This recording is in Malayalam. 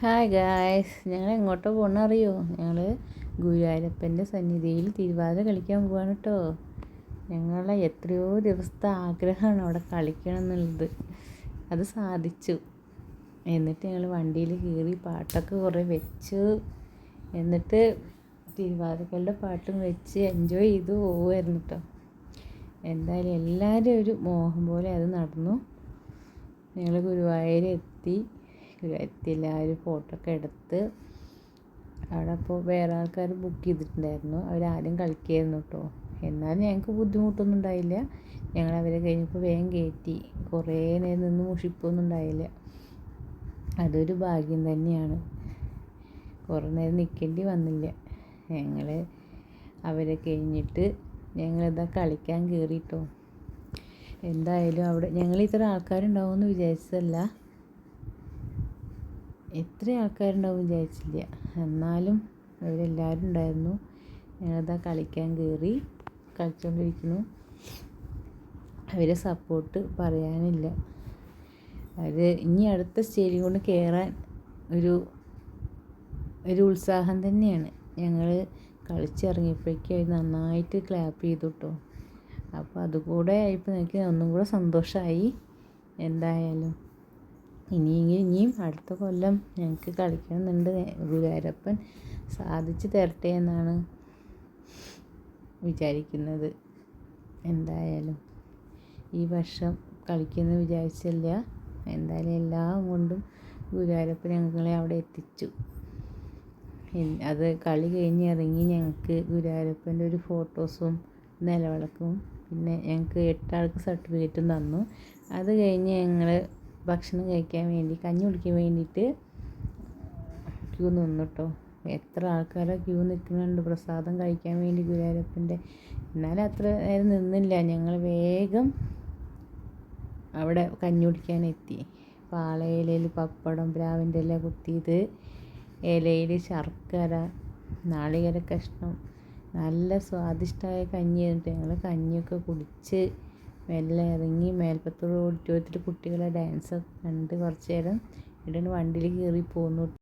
ഹായ് ഗായ്സ് ഞങ്ങൾ എങ്ങോട്ടോ പോകണം അറിയോ ഞങ്ങൾ ഗുരുവായൂരപ്പന്റെ സന്നിധിയിൽ തിരുവാതിര കളിക്കാൻ പോവാണ് കേട്ടോ ഞങ്ങളെ എത്രയോ ദിവസത്തെ ആഗ്രഹമാണ് അവിടെ കളിക്കണം എന്നുള്ളത്. അത് സാധിച്ചു. എന്നിട്ട് ഞങ്ങൾ വണ്ടിയിൽ കയറി പാട്ടൊക്കെ കുറേ വെച്ചു. എന്നിട്ട് തിരുവാതിരക്കളുടെ പാട്ടും വെച്ച് എൻജോയ് ചെയ്തു പോവുമായിരുന്നു കേട്ടോ എന്തായാലും എല്ലാവരും ഒരു മോഹം പോലെ അത് നടന്നു. ഞങ്ങൾ എത്തി എല്ലാവരും ഫോട്ടോ ഒക്കെ എടുത്ത് അവിടെ അപ്പോൾ വേറെ ആൾക്കാർ ബുക്ക് ചെയ്തിട്ടുണ്ടായിരുന്നു. അവരാരും കളിക്കായിരുന്നു കേട്ടോ എന്നാലും ഞങ്ങൾക്ക് ബുദ്ധിമുട്ടൊന്നും ഉണ്ടായില്ല. ഞങ്ങൾ അവരെ കഴിഞ്ഞപ്പോൾ വേഗം കയറ്റി കുറേ നേരം നിന്ന് മുഷിപ്പൊന്നും ഉണ്ടായില്ല. അതൊരു ഭാഗ്യം തന്നെയാണ്. കുറേ നേരം നിൽക്കേണ്ടി വന്നില്ല. ഞങ്ങൾ അവരെ കഴിഞ്ഞിട്ട് ഞങ്ങളിതാ കളിക്കാൻ കയറിയിട്ടോ എന്തായാലും അവിടെ ഞങ്ങൾ ഇത്ര ആൾക്കാരുണ്ടാവുമെന്ന് വിചാരിച്ചതല്ല. എത്ര ആൾക്കാരുണ്ടാവും വിചാരിച്ചില്ല. എന്നാലും അവരെല്ലാവരും ഉണ്ടായിരുന്നു. ഞങ്ങളിതാ കളിക്കാൻ കയറി കളിച്ചുകൊണ്ടിരിക്കുന്നു അവരെ സപ്പോർട്ട് പറയാനില്ല. അവർ ഇനി അടുത്ത സ്റ്റേജിൽ കൊണ്ട് കയറാൻ ഒരു ഒരു ഉത്സാഹം തന്നെയാണ്. ഞങ്ങൾ കളിച്ചിറങ്ങിയപ്പോഴേക്കും അവർ നന്നായിട്ട് ക്ലാപ്പ് ചെയ്തു കേട്ടോ അപ്പോൾ അതുകൂടെ ആയപ്പോൾ എനിക്ക് ഒന്നും കൂടെ സന്തോഷമായി എന്തായാലും. ഇനിയെങ്കിലും ഇനിയും അടുത്ത കൊല്ലം ഞങ്ങൾക്ക് കളിക്കണമെന്നുണ്ട് ഗുരുവായൂരപ്പൻ. സാധിച്ച് തരട്ടെ എന്നാണ് വിചാരിക്കുന്നത്. എന്തായാലും ഈ വർഷം കളിക്കുമെന്ന് വിചാരിച്ചില്ല. എന്തായാലും എല്ലാം കൊണ്ടും ഗുരുവായൂരപ്പൻ ഞങ്ങളെ അവിടെ എത്തിച്ചു. അത് കളി കഴിഞ്ഞ് ഇറങ്ങി ഞങ്ങൾക്ക് ഗുരുവായൂരപ്പന്റെ ഒരു ഫോട്ടോസും നിലവിളക്കും. പിന്നെ ഞങ്ങൾക്ക് എട്ടാൾക്ക് സർട്ടിഫിക്കറ്റും തന്നു. അത് കഴിഞ്ഞ് ഞങ്ങൾ ഭക്ഷണം കഴിക്കാൻ വേണ്ടി കഞ്ഞി കുടിക്കാൻ വേണ്ടിയിട്ട് ക്യൂ നിന്നു കേട്ടോ എത്ര ആൾക്കാരാണ് ക്യൂ നിൽക്കുന്നുണ്ട്. പ്രസാദം കഴിക്കാൻ വേണ്ടി ഗുരുവായൂരപ്പന്റെ. എന്നാലും അത്ര നേരം നിന്നില്ല. ഞങ്ങൾ വേഗം അവിടെ കഞ്ഞി കുടിക്കാൻ എത്തി. പാളയിലയിൽ പപ്പടം പ്രാവിന്റെ ഇല കുത്തിയത്. ഇലയിൽ ശർക്കര നാളികേര കഷ്ണം. നല്ല സ്വാദിഷ്ടമായ കഞ്ഞി ആയിരുന്നു ഞങ്ങൾ കഞ്ഞിയൊക്കെ കുടിച്ച് മെല്ലെ ഇറങ്ങി മേൽപ്പത്തൂർ ഓഡിറ്റോറിയത്തിൽ കുട്ടികളെ ഡാൻസൊക്കെ കണ്ട് കുറച്ച് നേരം എന്നിട്ട് വണ്ടിയിൽ കയറി പോന്നു.